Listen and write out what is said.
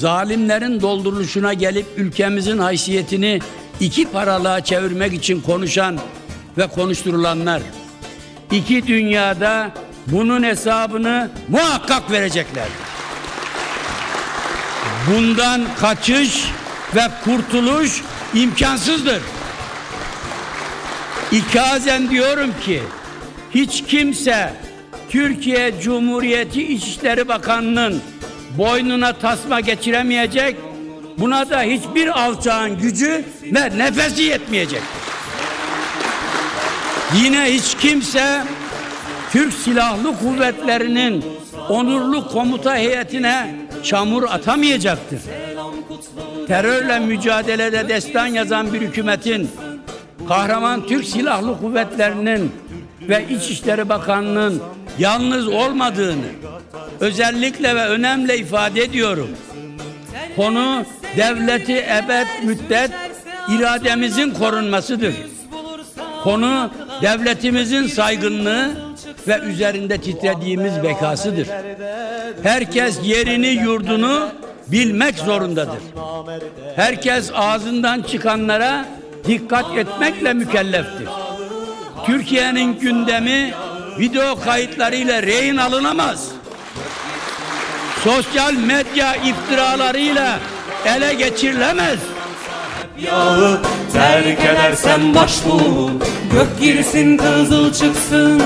zalimlerin dolduruluşuna gelip ülkemizin haysiyetini iki paralığa çevirmek için konuşan ve konuşturulanlar iki dünyada bunun hesabını muhakkak verecekler. Bundan kaçış ve kurtuluş imkansızdır. İkazen diyorum ki hiç kimse Türkiye Cumhuriyeti İçişleri Bakanı'nın boynuna tasma geçiremeyecek. Buna da hiçbir alçağın gücü ve nefesi yetmeyecek. Yine hiç kimse Türk Silahlı Kuvvetleri'nin onurlu komuta heyetine çamur atamayacaktır. Terörle mücadelede destan yazan bir hükümetin kahraman Türk Silahlı Kuvvetleri'nin ve İçişleri Bakanlığı'nın yalnız olmadığını özellikle ve önemli ifade ediyorum. Konu devleti ebed müddet irademizin korunmasıdır. Konu devletimizin saygınlığı ve üzerinde titrediğimiz bekasıdır. Herkes yerini yurdunu bilmek zorundadır. Herkes ağzından çıkanlara dikkat etmekle mükelleftir. Türkiye'nin gündemi video kayıtlarıyla rehin alınamaz. Sosyal medya iftiralarıyla ele geçirilemez. Yağı terk edersen başbuğ Gök girsin kızıl çıksın